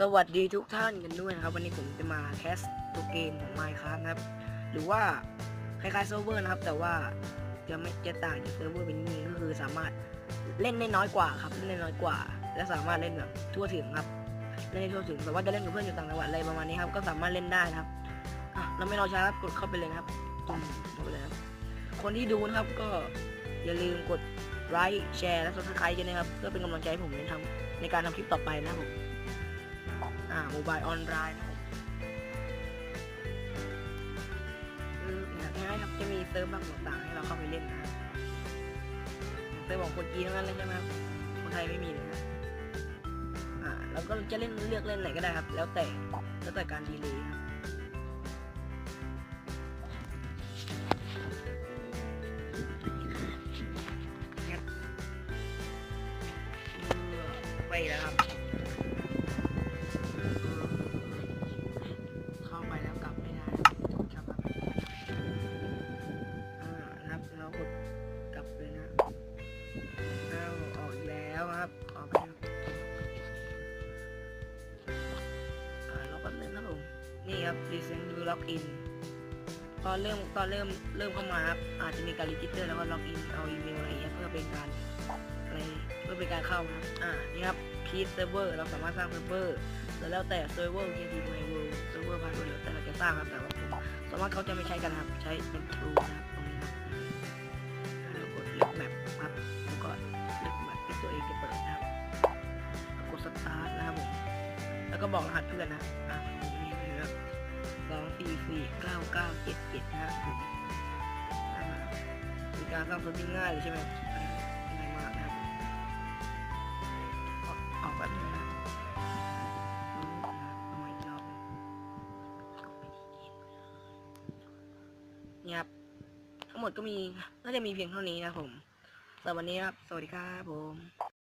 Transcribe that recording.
สวัสดีทุกท่านกันด้วยนะครับ วันนี้ผมจะมาแคสตัวเกมของ Minecraft นะครับ หรือว่าคล้ายๆเซิร์ฟเวอร์นะครับ แต่ว่าจะไม่จะต่างจากเซิร์ฟเวอร์เป็นนี้ก็คือสามารถเล่นได้น้อยกว่าครับเล่นได้น้อยกว่า และสามารถเล่นแบบทั่วถึงครับเล่นได้ทั่วถึงแต่ว่าจะเล่นกับเพื่อนอยู่ต่างจังหวัดอะไรประมาณนี้ครับก็สามารถเล่นได้นะครับเราไม่รอช้าครับกดเข้าไปเลยนะครับตุ่มเข้าไปเลยครับคนที่ดูนะครับก็อย่าลืมกดไลค์แชร์และ subscribe กันนะครับเพื่อเป็นกำลังใจให้ผมในทำในการทำคลิปต่อไปนะครับผม อ่าโมบายออนไลน์นะครับคืออย่างง่ายครับจะมีเซิร์ฟบางต่างให้เราเข้าไปเล่นนะเซิร์ฟของคนจีนทั้งนั้นเลยใช่ไหมครับคนไทยไม่มีเลยนะอ่าเราก็จะเล่นเลือกเล่นไหนก็ได้ครับ แล้วแต่แล้วแต่การดีเลยครับไปแล้วครับ ครับออกไปครับอ่าเราก็นึงนะผมนี่ครับ recent to log in ตอนเริ่มตอนเริ่มเริ่มเข้ามาครับอาจจะมีการรีจิสเตอร์แล้วก็ล็อกอินเอาอีเมลอะไรเงี้ยเพื่อเป็นการอะไรเพื่อเป็นการเข้าครับอ่านี่ครับ create server เราสามารถสร้างเซิร์ฟเวอร์แล้วแต่เซิร์ฟเวอร์เกมดีไมเวิลด์เซิร์ฟเวอร์พาสเวิร์แล้วแต่เราจะสร้างครับแต่ว่าผมส่วนมากเขาจะไม่ใช้กันครับใช้เป็น True นะครับตรงนี้ครับ ที่จะเปิดนะครับกดสตาร์ทนะครับผมแล้วก็บอกรหัสเพื่อนนะอ่านี่นะครับสองสี่สี่เก้าเก้าเจ็ดเจ็ดนะครับผมมีการสร้างเซิร์ฟง่ายเลยใช่ไหมง่ายมากนะครับออกออกแบบนี้นะนี่ครับทั้งหมดก็มีน่าจะมีเพียงเท่านี้นะครับผมสำหรับวันนี้ครับ สวัสดีครับผม